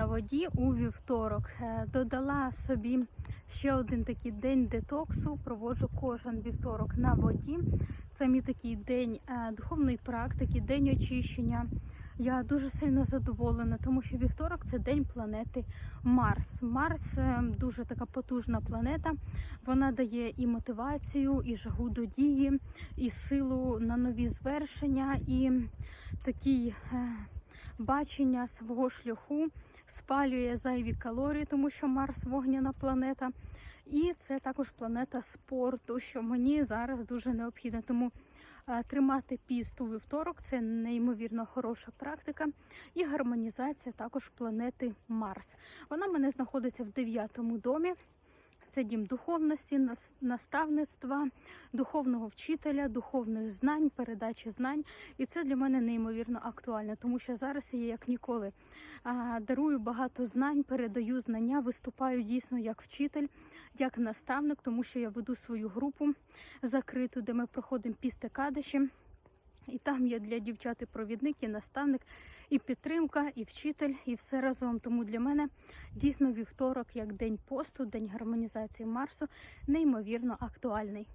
на воді у вівторок. Е, Додала собі ще один такий день детоксу. Проводжу кожен вівторок на воді. Це мій такий день е, духовної практики, день очищення. Я дуже сильно задоволена, тому що вівторок це день планети Марс. Марс е, дуже така потужна планета. Вона дає і мотивацію, і жагу до дії, і силу на нові звершення, і такий е, бачення свого шляху спалює зайві калорії, тому що Марс вогняна планета. І це також планета спорту, що мені зараз дуже необхідно. Тому е, тримати піст у вівторок це неймовірно хороша практика. І гармонізація також планети Марс. Вона в мене знаходиться в дев'ятому домі. Це дім духовності, нас- наставництва, духовного вчителя, духовних знань, передачі знань. І це для мене неймовірно актуально, тому що зараз я як ніколи дарую багато знань, передаю знання, виступаю дійсно як вчитель, як наставник, тому що я веду свою групу закриту, де ми проходимо пісти кадиші. І там є для дівчат і провідник, і наставник, і підтримка, і вчитель, і все разом. Тому для мене дійсно вівторок, як день посту, день гармонізації Марсу, неймовірно актуальний.